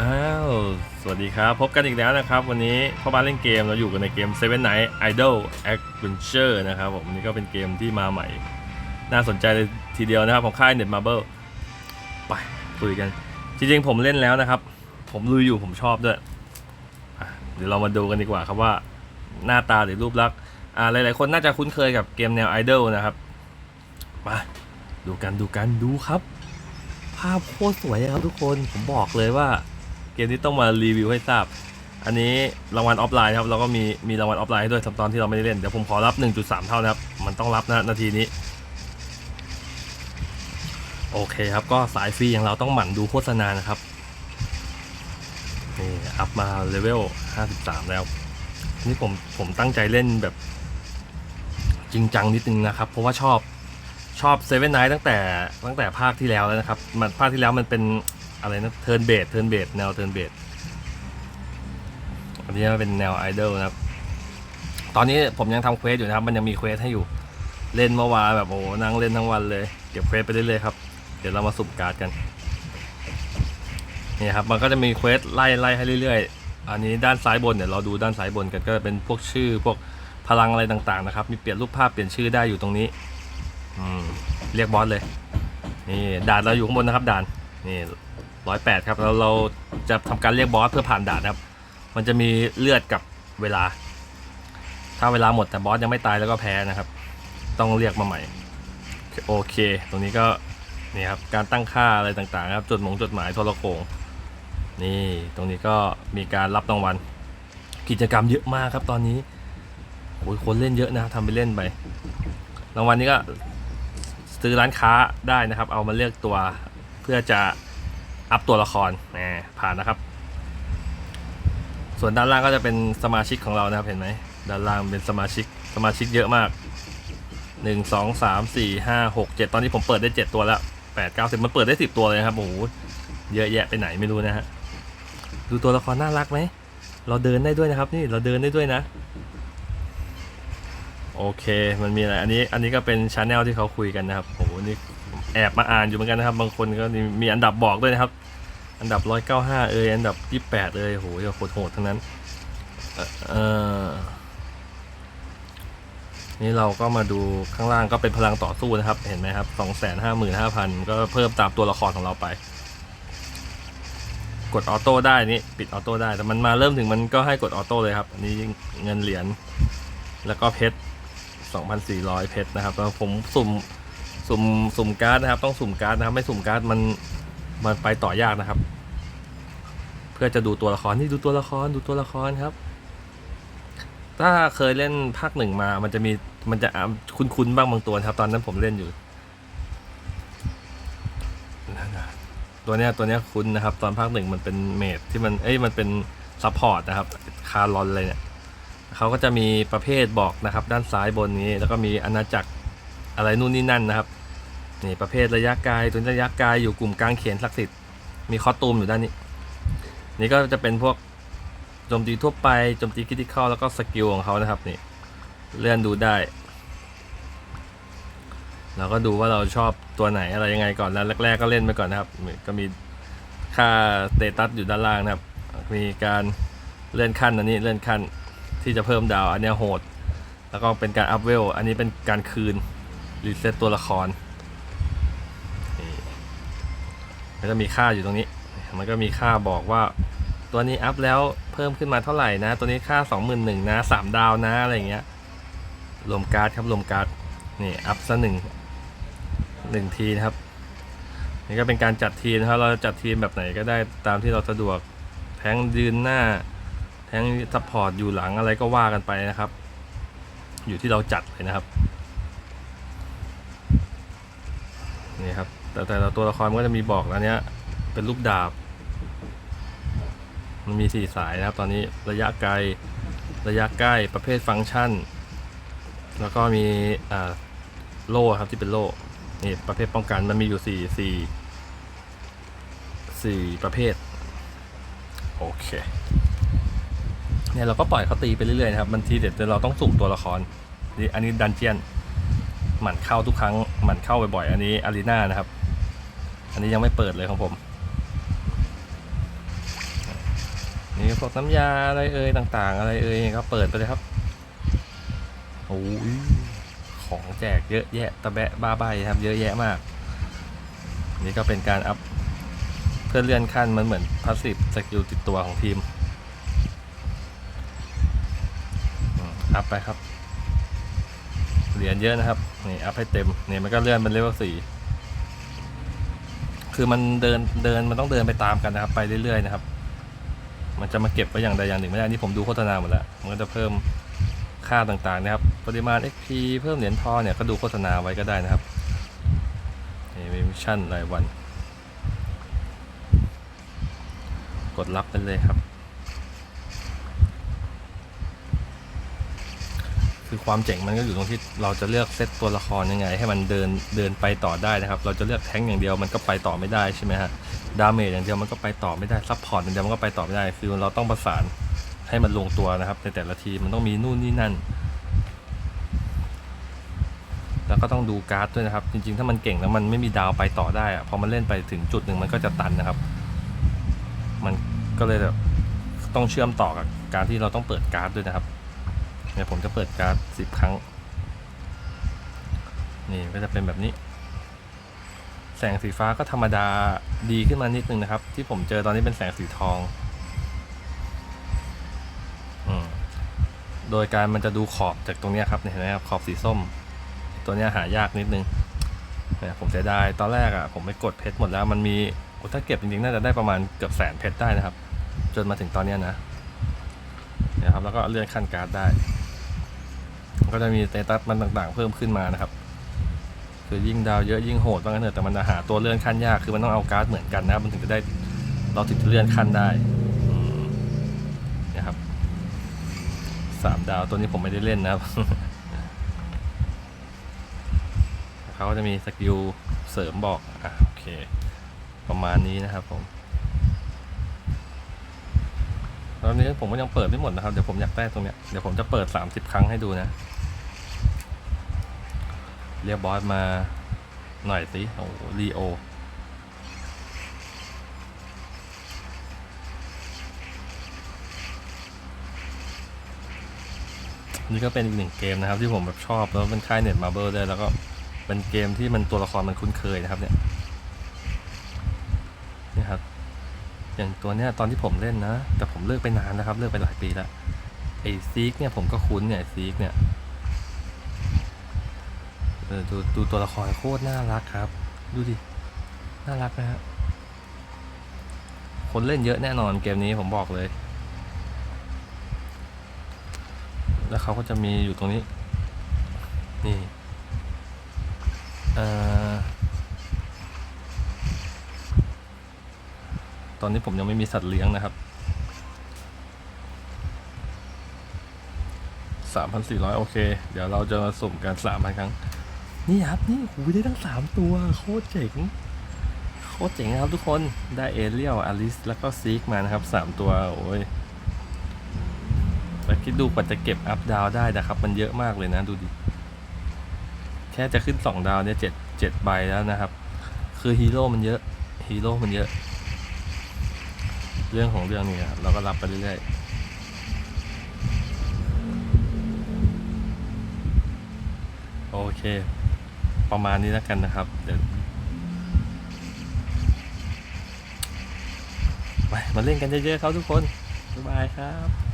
อ้าว สวัสดีครับ พบกันอีกแล้วนะครับ วันนี้พ่อบ้านเล่นเกมเราอยู่กันในเกม Seven Night Idol Adventure นะครับผมนี่ก็เป็นเกมที่มาใหม่ น่าสนใจเลยทีเดียวนะครับของค่าย Net Marble ไปคุยกัน จริงๆผมเล่นแล้วนะครับ ผมลุยอยู่ผมชอบด้วย เดี๋ยวเรามาดูกันดีกว่าครับว่าหน้าตาหรือรูปลักษณ์อ่าหลายๆคนน่าจะคุ้นเคยกับเกมแนว Idol นะครับมาดูกันดูกันดูครับ ภาพโคตรสวยครับทุกคนผมบอกเลยว่า เกมนี้ต้องมารีวิวให้ทราบ อันนี้รางวัลออฟไลน์ครับเราก็มีมีรางวัลออฟไลน์ให้ด้วยสำหรับตอนที่เราไม่ได้เล่นเดี๋ยวผมขอรับ 1.3 เท่านะครับ มันต้องรับนะนาทีนี้ โอเคครับก็สายฟรีอย่างเราต้องหมั่นดูโฆษณานะครับนี่อัพมาเลเวล 53 แล้ว นี่ผมผมตั้งใจเล่นแบบจริงจังนิดนึงนะครับ เพราะว่าชอบชอบเซเว่นไนท์ตั้งแต่ตั้งแต่ภาคที่แล้วแล้วนะครับมันภาคที่แล้วมันเป็น อะไรนะเทิร์นเบสเทิร์นเบสแนวเทิร์นเบสอันนี้เป็นแนวไอดอลนะครับ ตอนนี้ผมยังทำเควสอยู่นะครับ มันยังมีเควสให้อยู่ เล่นเมื่อวานแบบโอ้นั่งเล่นทั้งวันเลย เก็บเควสไปเรื่อยๆครับ เดี๋ยวเรามาสุ่มการ์ดกัน นี่ครับ มันก็จะมีเควสไล่ไล่ให้เรื่อยๆ อันนี้ด้านซ้ายบนเดี๋ยวเราดูด้านซ้ายบนกันก็จะเป็นพวกชื่อพวกพลังอะไรต่างๆนะครับ มีเปลี่ยนรูปภาพเปลี่ยนชื่อได้อยู่ตรงนี้ อืม เรียกบอสเลย นี่ด่านเราอยู่ข้างบนนะครับด่าน นี่ ร้อยแปดครับแล้วเราจะทำการเรียกบอสเพื่อผ่านด่านนะครับ มันจะมีเลือดกับเวลา ถ้าเวลาหมดแต่บอสยังไม่ตายแล้วก็แพ้นะครับ ต้องเรียกมาใหม่ โอเค ตรงนี้ก็นี่ครับการตั้งค่าอะไรต่างๆ ครับจดหมงจดหมายโทรโขงนี่ตรงนี้ก็มีการรับรางวัลกิจกรรมเยอะมากครับตอนนี้โอ้ยคนเล่นเยอะนะทำไปเล่นไปรางวัลนี้ก็ซื้อร้านค้าได้นะครับ เอามาเลือกตัวเพื่อจะ อัพตัวละครแหมผ่านนะครับ ส่วนด้านล่างก็จะเป็นสมาชิกของเรานะครับเห็นไหมด้านล่างเป็นสมาชิกสมาชิกเยอะมากหนึ่งสองสามสี่ห้าหกเจ็ดตอนนี้ผมเปิดได้เจ็ดตัวแล้วแปดเก้าสิบมันเปิดได้สิบตัวเลยครับโอ้โหเยอะแยะไปไหนไม่รู้นะฮะดูตัวละครน่ารักไหมเราเดินได้ด้วยนะครับ นี่เราเดินได้ด้วยนะ โอเค มันมีอะไรอันนี้อันนี้ก็เป็นชาแนลที่เขาคุยกันนะครับโอ้โหนี่ แอบมาอ่านอยู่เหมือนกันนะครับ บางคนก็มีอันดับบอกด้วยนะครับ อันดับ 195 เอยอันดับ 28 เอยโหโหดโหดทั้งนั้นเออนี่เราก็มาดูข้างล่างก็เป็นพลังต่อสู้นะครับ เห็นไหมครับ 255,000 ก็เพิ่มตามตัวละครของเราไป กดออโต้ได้นี่ปิดออโต้ได้ แต่มันมาเริ่มถึงมันก็ให้กดออโต้เลยครับ อันนี้เงินเหรียญ แล้วก็เพชร 2,400 เพชรนะครับ แล้วผมสุ่ม สุ่มสุ่มการ์ดนะครับ ต้องสุ่มการ์ดนะครับ ไม่สุ่มการ์ดมันมันไปต่อยากนะครับ เพื่อจะดูตัวละครนี่ดูตัวละครดูตัวละครครับ ถ้าเคยเล่นภาคหนึ่งมา มันจะมีมันจะคุ้นๆบ้างบางตัวครับ ตอนนั้นผมเล่นอยู่ตัวเนี้ยตัวเนี้ยคุ้นนะครับ ตอนภาคหนึ่งมันเป็นเมดที่มันเอ้ยมันเป็นซัพพอร์ตนะครับ คารอนเลยเนี่ยเขาก็จะมีประเภทบอกนะครับ ด้านซ้ายบนนี้ แล้วก็มีอาณาจักร อะไรนู่นนี่นั่นนะครับนี่ประเภทระยะไกลตัวระยะไกลอยู่กลุ่มกลางเขียนศักดิ์สิทธิ์มีคอสตูมอยู่ด้านนี้ นี่ก็จะเป็นพวกโจมตีทั่วไปโจมตีคริติคอลแล้วก็สกิลของเขานะครับนี่เลื่อนดูได้เราก็ดูว่าเราชอบตัวไหนอะไรยังไงก่อนแล้วแรกๆก็เล่นไปก่อนนะครับ ก็มีค่าสเตตัสอยู่ด้านล่างนะครับ มีการเลื่อนขั้นอันนี้เลื่อนขั้นที่จะเพิ่มดาวอันนี้โหด แล้วก็เป็นการอัพเวลอันนี้เป็นการคืน รีเซ็ตตัวละครมันก็มีค่าอยู่ตรงนี้ มันก็มีค่าบอกว่าตัวนี้อัพแล้วเพิ่มขึ้นมาเท่าไหร่นะ ตัวนี้ค่า 21,000นะ3ดาวนะอะไรเงี้ยรวมการ์ดครับรวมการ์ดนี่อัพซะหนึ่งหนึ่งทีนะครับนี่ก็เป็นการจัดทีมนะครับเราจัดทีมแบบไหนก็ได้ตามที่เราสะดวกแทงยืนหน้า แทงซัพพอร์ตอยู่หลังอะไรก็ว่ากันไปนะครับ อยู่ที่เราจัดเลยนะครับ นี่ครับ แต่แต่ละตัวละครมันก็จะมีบอกแล้วเนี้ย เป็นรูปดาบ มันมีสี่สายนะครับ ตอนนี้ระยะไกล ระยะใกล้ ประเภทฟังก์ชัน แล้วก็มีอ่าโล่ครับที่เป็นโล่นี่ประเภทป้องกันมันมีอยู่สี่สี่สี่ประเภท โอเคเนี่ยเราก็ปล่อยเขาตีไปเรื่อยๆนะครับ มันทีเด็ดแต่เราต้องสุ่มตัวละครนี่อันนี้ดันเจียน หมั่นเข้าทุกครั้ง หมั่นเข้าบ่อยๆ อันนี้อารีนานะครับ อันนี้ยังไม่เปิดเลยของผม นี่พวกน้ำยาอะไรเอ่ยต่างๆ อะไรเอ่ยก็เปิดไปเลยครับโอ้ยของแจกเยอะแยะตะแบะบ้าใบครับ เยอะแยะมาก นี่ก็เป็นการอัพเพื่อเลื่อนขั้นมันเหมือนพาสซีฟสกิลติดตัวของทีมอืมอัพไปครับ เหรียญเยอะนะครับนี่อัพให้เต็มนี่มันก็เลื่อนเป็นเลเวลสี่คือมันเดินเดินมันต้องเดินไปตามกันนะครับ ไปเรื่อยๆนะครับ มันจะมาเก็บไว้อย่างใดอย่างหนึ่งไม่ได้นี่ผมดูโฆษณาหมดแล้วมันก็จะเพิ่มค่าต่างๆนะครับ ปริมาณ XP เพิ่มเหรียญทองเนี่ยก็ดูโฆษณาไว้ก็ได้นะครับนี่มีมิชชั่นรายวัน กดรับไปเลยครับ ความเจ๋งมันก็อยู่ตรงที่เราจะเลือกเซตตัวละครยังไง ให้มันเดินเดินไปต่อได้นะครับ เราจะเลือกแท้งอย่างเดียวมันก็ไปต่อไม่ได้ใช่ไหมฮะดาเมจอย่างเดียวมันก็ไปต่อไม่ได้ซัพพอร์ตอย่างเดียวมันก็ไปต่อไม่ได้คือเราต้องประสานให้มันลงตัวนะครับ ในแต่ละทีมมันต้องมีนู่นนี่นั่น แล้วก็ต้องดูการ์ดด้วยนะครับ จริงๆ ถ้ามันเก่งแล้วมันไม่มีดาวไปต่อได้อะพอมันเล่นไปถึงจุดหนึ่งมันก็จะตันนะครับ มันก็เลยแบบต้องเชื่อมต่อกับการที่เราต้องเปิดการ์ดด้วยนะครับ เนี่ยผมจะเปิดการ์ดสิบครั้ง นี่ก็จะเป็นแบบนี้ แสงสีฟ้าก็ธรรมดาดีขึ้นมานิดนึงนะครับ ที่ผมเจอตอนนี้เป็นแสงสีทองอืมโดยการมันจะดูขอบจากตรงนี้ครับเห็นไหมครับขอบสีส้ม ตัวนี้หายากนิดนึงเนี่ยผมเสียดายตอนแรกอะ่ะผมไปกดเพชรหมดแล้วมันมีถ้าเก็บจริงๆน่าจะได้ประมาณเกือบแสนเพชรได้นะครับ จนมาถึงตอนนี้นะนี่ยครับแล้วก็เลื่อนขั้นการ์ดได้ ก็จะมีสเตตัสมันต่างๆ เพิ่มขึ้นมานะครับ คือยิ่งดาวเยอะยิ่งโหดว่างั้นเถอะแต่มันจะหาตัวเลื่อนขั้นยากคือมันต้องเอาการ์ดเหมือนกันนะมันถึงจะได้เราถึงจะเลื่อนขั้นได้นี่ครับสามดาวตัวนี้ผมไม่ได้เล่นนะครับเขาก็จะมีสกิลเสริมบอกอะโอเค ประมาณนี้นะครับผมตอนนี้ผมก็ยังเปิดไม่หมดนะครับ เดี๋ยวผมอยากได้ตรงเนี้ย เดี๋ยวผมจะเปิด 30 ครั้งให้ดูนะ เรียกบอสมาหน่อยสิโอ้ลีโอนี่ก็เป็นอีกหนึ่งเกมนะครับที่ผมแบบชอบแล้วเป็นค่ายเน็ตมาเบิลด้วยแล้วก็เป็นเกมที่มันตัวละครมันคุ้นเคยนะครับเนี่ยนี่ครับ อย่างตัวเนี้ยตอนที่ผมเล่นนะ แต่ผมเลิกไปนานนะครับ เลิกไปหลายปีแล้วไอ้ซีกเนี่ยผมก็คุ้นเนี่ยไอซีกเนี่ย เออดูดูตัวละครโคตรน่ารักครับ ดูดิ น่ารักนะฮะ คนเล่นเยอะแน่นอนเกมนี้ผมบอกเลย แล้วเขาก็จะมีอยู่ตรงนี้ นี่ เอ่อ ตอนนี้ผมยังไม่มีสัตว์เลี้ยงนะครับสามพันสี่ร้อยโอเค เดี๋ยวเราจะมาสุ่มกันสามพันครั้ง นี่ครับนี่หูได้ทั้งสามตัวโคตรเจ๋งโคตรเจ๋งครับทุกคนได้เอเรียลอลิสแล้วก็ซีกมานะครับสามตัวโอ้ยแต่คิดดูกว่าจะเก็บอัพดาวได้นะครับ มันเยอะมากเลยนะดูดิ แค่จะขึ้นสองดาวเนี่ยเจ็ดเจ็ดใบแล้วนะครับ คือฮีโร่มันเยอะฮีโร่มันเยอะ เรื่องของเรื่องนี้เราก็รับไปเรื่อยๆโอเค ประมาณนี้แล้วกันนะครับ เดี๋ยวไปมาเล่นกันเยอะๆครับทุกคน บ๊ายบายครับ